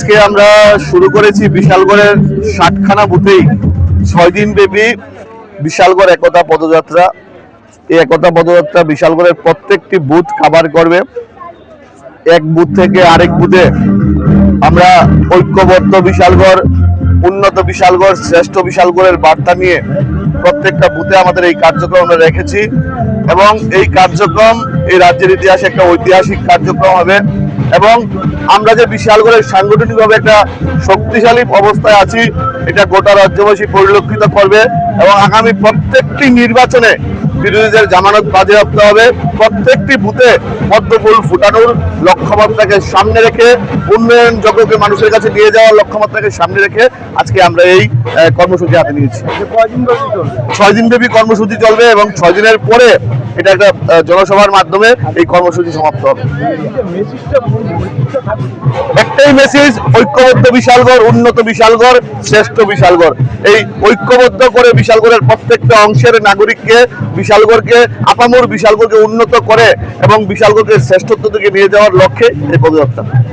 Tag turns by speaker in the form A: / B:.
A: আজকে আমরা শুরু করেছি বিশালগড়ের ষাটখানা বুথেই। ছয় দিন ব্যাপী বিশালগড় একতা পদযাত্রা। এই একতা পদযাত্রা বিশালগড়ের প্রত্যেকটি বুথ কাভার করবে। এক বুথ থেকে আরেক বুথে আমরা ঐক্যবদ্ধ বিশালগড়, উন্নত বিশালগড়, শ্রেষ্ঠ বিশালগড়ের বার্তা নিয়ে প্রত্যেকটা বুথে আমাদের এই কার্যক্রম আমরা রেখেছি। এবং এই কার্যক্রম এই রাজ্যের ইতিহাসে একটা ঐতিহাসিক কার্যক্রম হবে। এবং আমরা যে বিশাল করে সাংগঠনিকভাবে একটা শক্তিশালী অবস্থায় আছি, এটা গোটা রাজ্যবাসী পরিলক্ষিত করবে এবং আগামী প্রত্যেকটি নির্বাচনে বিরোধীদের জামানত বাজেয়াপ্ত হবে। প্রত্যেকটি বুথে পদ্মফুল ফুটানোর লক্ষ্যমাত্রাকে সামনে রেখে উন্নয়ন যজ্ঞকে মানুষের কাছে নিয়ে যাওয়ার লক্ষ্যমাত্রাকে সামনে রেখে আজকে আমরা এই কর্মসূচি হাতে নিয়েছি। ছয় দিন ব্যাপী কর্মসূচি চলবে এবং ছয় দিনের পরে এটা একটা জনসভার মাধ্যমে এই কর্মসূচি সমাপ্ত হবে। একটাই মেসেজ ঐক্যবদ্ধ বিশালগড়, উন্নত বিশালগড়, শ্রেষ্ঠ বিশালগড়। এই ঐক্যবদ্ধ করে বিশালগড়ের প্রত্যেকটা অংশের নাগরিককে বিশালগড়কে, আপামর বিশালগড়কে উন্নত করে এবং বিশালগড়কে শ্রেষ্ঠত্ব থেকে নিয়ে যাওয়ার লক্ষ্যে এই পদযাত্রা